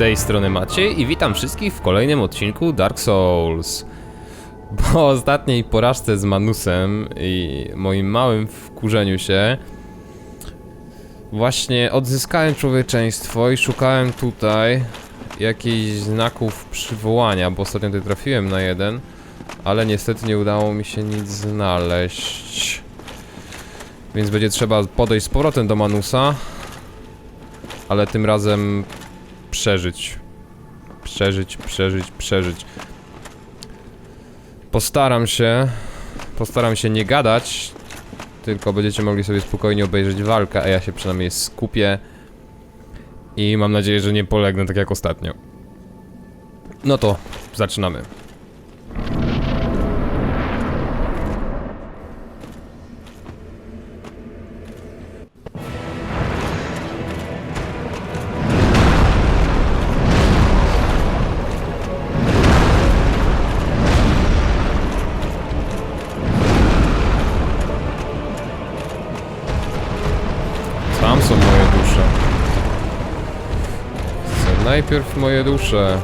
tej strony Maciej i witam wszystkich w kolejnym odcinku Dark Souls. Po ostatniej porażce z Manusem i moim małym wkurzeniu się Właśnie odzyskałem człowieczeństwo i szukałem tutaj jakichś znaków przywołania, bo ostatnio tutaj trafiłem na jeden Ale niestety nie udało mi się nic znaleźć Więc będzie trzeba podejść z powrotem do Manusa Ale tym razem przeżyć. Przeżyć, przeżyć, przeżyć. Postaram się. Postaram się nie gadać. Tylko będziecie mogli sobie spokojnie obejrzeć walkę, a ja się przynajmniej skupię. I mam nadzieję, że nie polegnę tak jak ostatnio. No to zaczynamy. Najpierw moje dusze.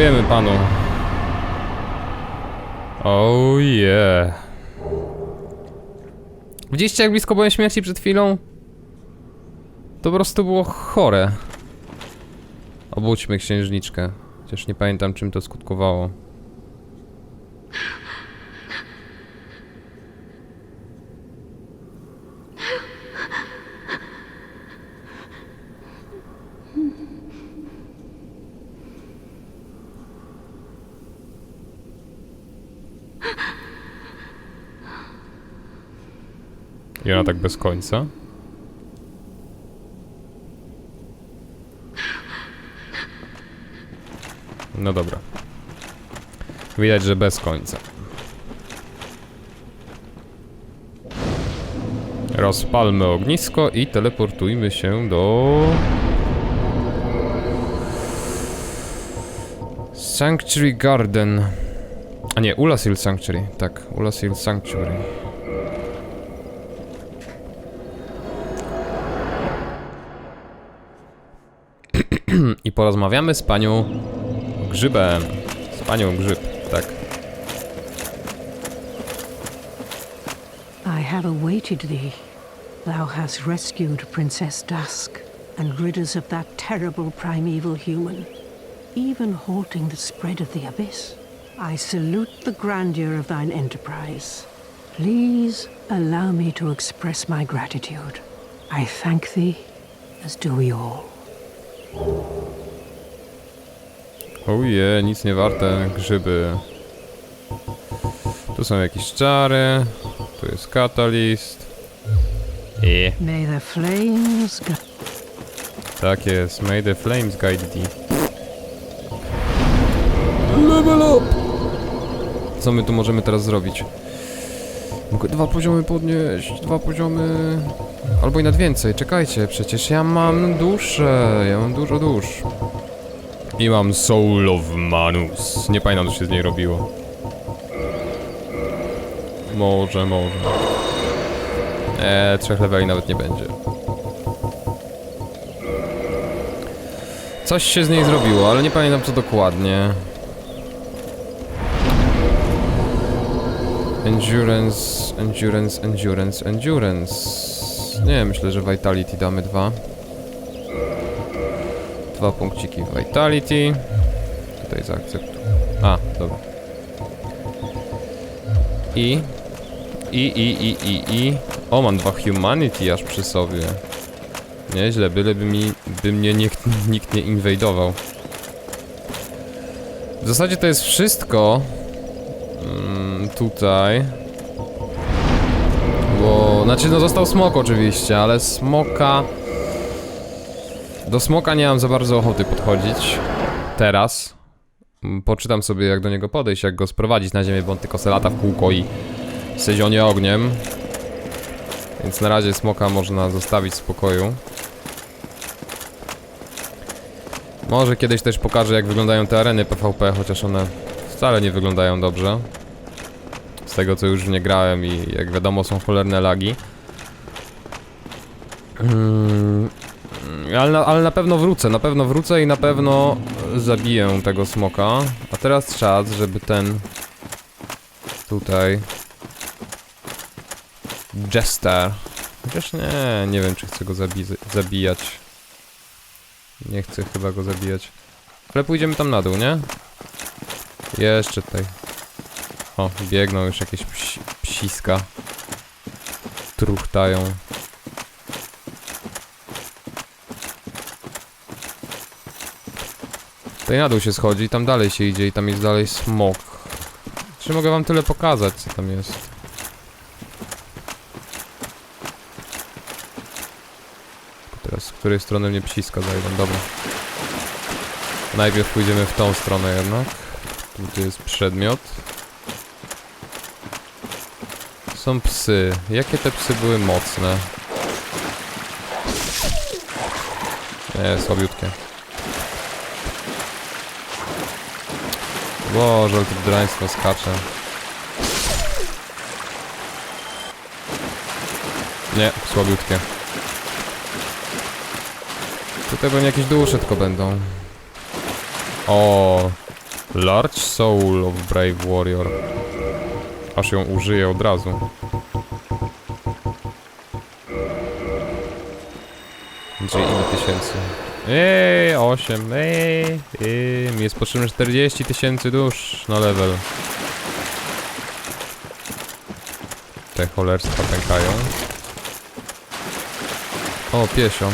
Dziękujemy panu. Oh yeah. Widzieliście jak blisko byłem śmierci przed chwilą? To po prostu było chore. Obudźmy księżniczkę. Chociaż nie pamiętam czym to skutkowało. I ona tak bez końca. No dobra. Widać, że bez końca. Rozpalmy ognisko i teleportujmy się do... Sanctuary Garden. A nie, Ulasil Sanctuary. Tak, Ulasil Sanctuary. I porozmawiamy z panią Grzybem. Z panią Grzyb, tak. I have awaited thee. Thou hast rescued Princess Dusk and rid us of that terrible primeval human, even halting the spread of the abyss. I salute the grandeur of thine enterprise. Please allow me to express my gratitude. I thank thee, as do we all. Oje, nic nie warte grzyby. Tu są jakieś czary. Tu jest katalist. I May the flames tak jest. May the flames guide thee. Level up! Co my tu możemy teraz zrobić? Mogę dwa poziomy podnieść. Dwa poziomy. Albo i nawet więcej. Czekajcie, przecież ja mam duszę. Ja mam dużo dusz. I mam Soul of Manus. Nie pamiętam, co się z niej robiło. Może, może. Eee, trzech leveli nawet nie będzie. Coś się z niej zrobiło, ale nie pamiętam co dokładnie. Endurance, endurance, endurance, endurance. Nie, myślę, że Vitality damy dwa. Dwa punkciki Vitality. Tutaj zaakceptuję. A, dobra. I. I, i, i, i, i. O, mam dwa Humanity aż przy sobie. Nieźle, byleby mi, by mnie nikt, nikt nie inwajdował. W zasadzie to jest wszystko. Mm, tutaj. Bo, znaczy no został smok oczywiście, ale smoka... Do smoka nie mam za bardzo ochoty podchodzić. Teraz. Mm, Poczytam sobie jak do niego podejść, jak go sprowadzić na ziemię, bo on tylko se lata w kółko i sezionie ogniem. Więc na razie smoka można zostawić w spokoju. Może kiedyś też pokażę jak wyglądają te areny PvP, chociaż one wcale nie wyglądają dobrze. Z tego co już nie grałem i jak wiadomo są cholerne lagi. Mm, ale, na, ale na pewno wrócę, na pewno wrócę i na pewno zabiję tego smoka. A teraz czas, żeby ten tutaj Jester. Chociaż nie, nie wiem czy chcę go zabi zabijać. Nie chcę chyba go zabijać. Ale pójdziemy tam na dół, nie? Jeszcze tutaj. O, biegną już jakieś psi psiska. Truchtają. Tutaj na dół się schodzi, tam dalej się idzie i tam jest dalej smok. Czy mogę wam tyle pokazać, co tam jest? Teraz z której strony mnie psiska zajdą, dobra. Najpierw pójdziemy w tą stronę jednak. Tu jest przedmiot. Są psy. Jakie te psy były mocne? Nie, słabiutkie. Boże, ale to draństwo skacze. Nie, słabiutkie. Tutaj pewnie jakieś dusze tylko będą. O, Large Soul of Brave Warrior. Aż ją użyję od razu. Gdzie ile tysięcy? Eee, 8, eee, eee, mi jest potrzebne 40 tysięcy dusz na level. Te cholerstwa pękają. O, piesio.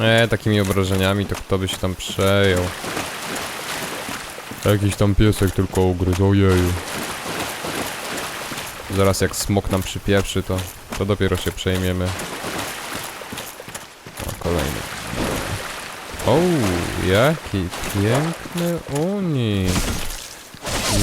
E, takimi obrażeniami to kto by się tam przejął. Jakiś tam piesek tylko ugryzł, ojeju. Zaraz jak smok nam przypieprzy, to, to dopiero się przejmiemy. O, kolejny. O, jaki piękny unik.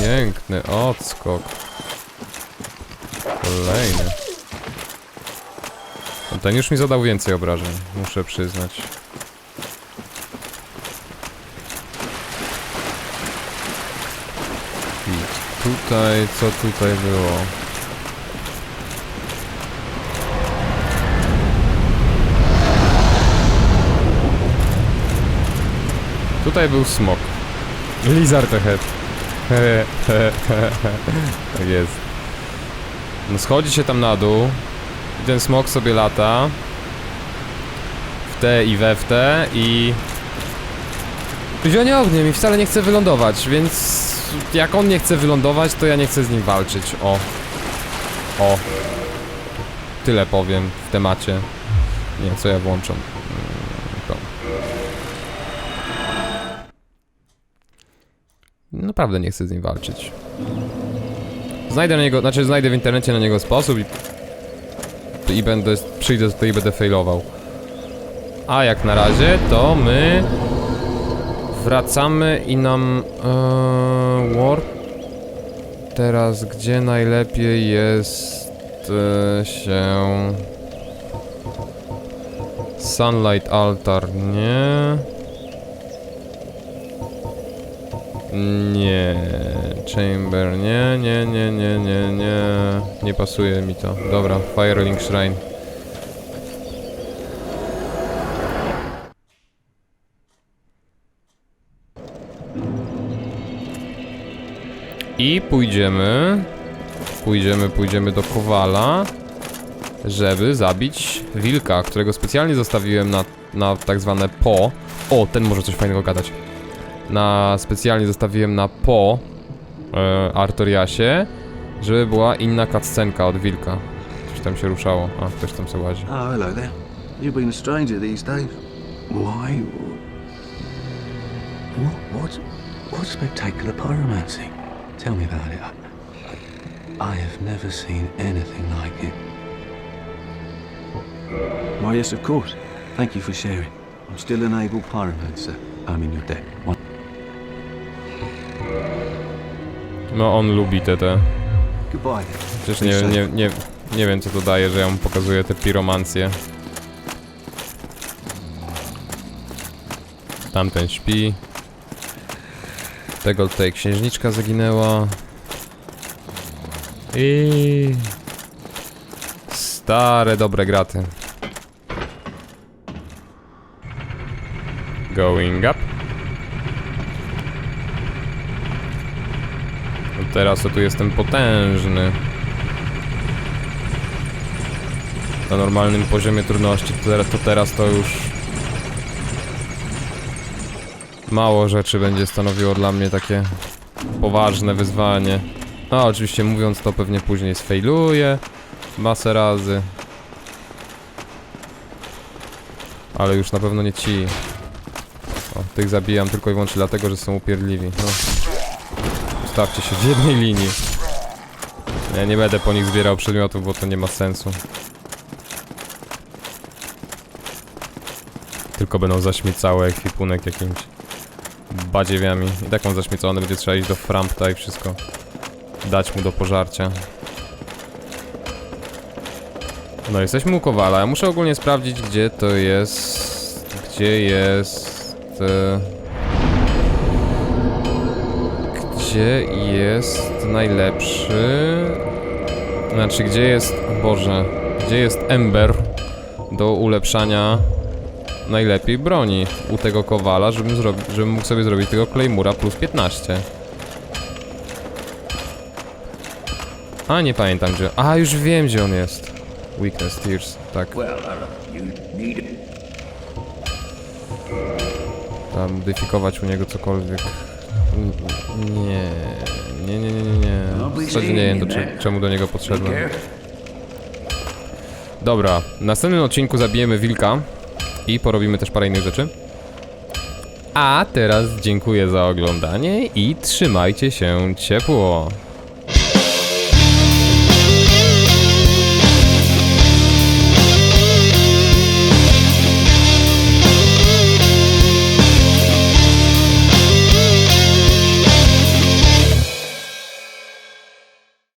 Piękny odskok. Kolejny. Ten już mi zadał więcej obrażeń, muszę przyznać. I tutaj, co tutaj było? Tutaj był smok. Lizard head. tak jest. No schodzi się tam na dół. I ten smok sobie lata. W te i we w te i... Zionie ogniem i wcale nie chce wylądować, więc jak on nie chce wylądować, to ja nie chcę z nim walczyć. O. O. Tyle powiem w temacie. Nie, co ja włączam. To. Naprawdę nie chcę z nim walczyć. Znajdę na niego, znaczy znajdę w internecie na niego sposób i i będę, przyjdę tutaj i będę failował. A jak na razie, to my wracamy i nam e, War teraz gdzie najlepiej jest e, się Sunlight Altar, nie? Nie, Chamber, nie, nie, nie, nie, nie, nie, nie pasuje mi to. Dobra, Firelink Shrine. I pójdziemy, pójdziemy, pójdziemy do Kowala, żeby zabić wilka, którego specjalnie zostawiłem na, na tak zwane po. O, ten może coś fajnego gadać na specjalnie zostawiłem na po e, Artoriasie, żeby była inna cutscenka od wilka. Coś tam się ruszało. A, ktoś tam sobie łazi. Oh, hello there. You've been a stranger these days. Why? What? What? What's spectacular pyromancy? Tell me about it. I have never seen anything like it. Why, yes, of course. Thank you for sharing. I'm still an able pyromancer. I'm in your debt. One- No, on lubi te te. Przecież nie, nie, nie, nie wiem co to daje, że ja mu pokazuję te piromancje. Tamten śpi. Tego tutaj księżniczka zaginęła. I... Stare, dobre graty. Going up. Teraz to tu jestem potężny. Na normalnym poziomie trudności to teraz to, już mało rzeczy będzie stanowiło dla mnie takie poważne wyzwanie. No oczywiście mówiąc to pewnie później sfailuję masę razy. Ale już na pewno nie ci. O, tych zabijam tylko i wyłącznie dlatego, że są upierdliwi. No. Ustawcie się w jednej linii. Ja nie będę po nich zbierał przedmiotów, bo to nie ma sensu. Tylko będą zaśmiecały ekwipunek jakimiś badziewiami. I tak on będzie trzeba iść do Frampta i wszystko dać mu do pożarcia. No, jesteśmy u Kowala. Ja muszę ogólnie sprawdzić, gdzie to jest... Gdzie jest... E... Gdzie jest najlepszy... Znaczy, gdzie jest... Boże... Gdzie jest Ember do ulepszania najlepiej broni u tego Kowala, żebym, zrobi... żebym mógł sobie zrobić tego Claymura plus 15. A, nie pamiętam gdzie... A, już wiem gdzie on jest. Weakness Tears, tak. Tam modyfikować u niego cokolwiek. Nie, nie, nie, nie, nie, nie. Nie wiem do cze czemu do niego podszedłem. Dobra, w następnym odcinku zabijemy wilka. I porobimy też parę innych rzeczy. A teraz dziękuję za oglądanie i trzymajcie się ciepło.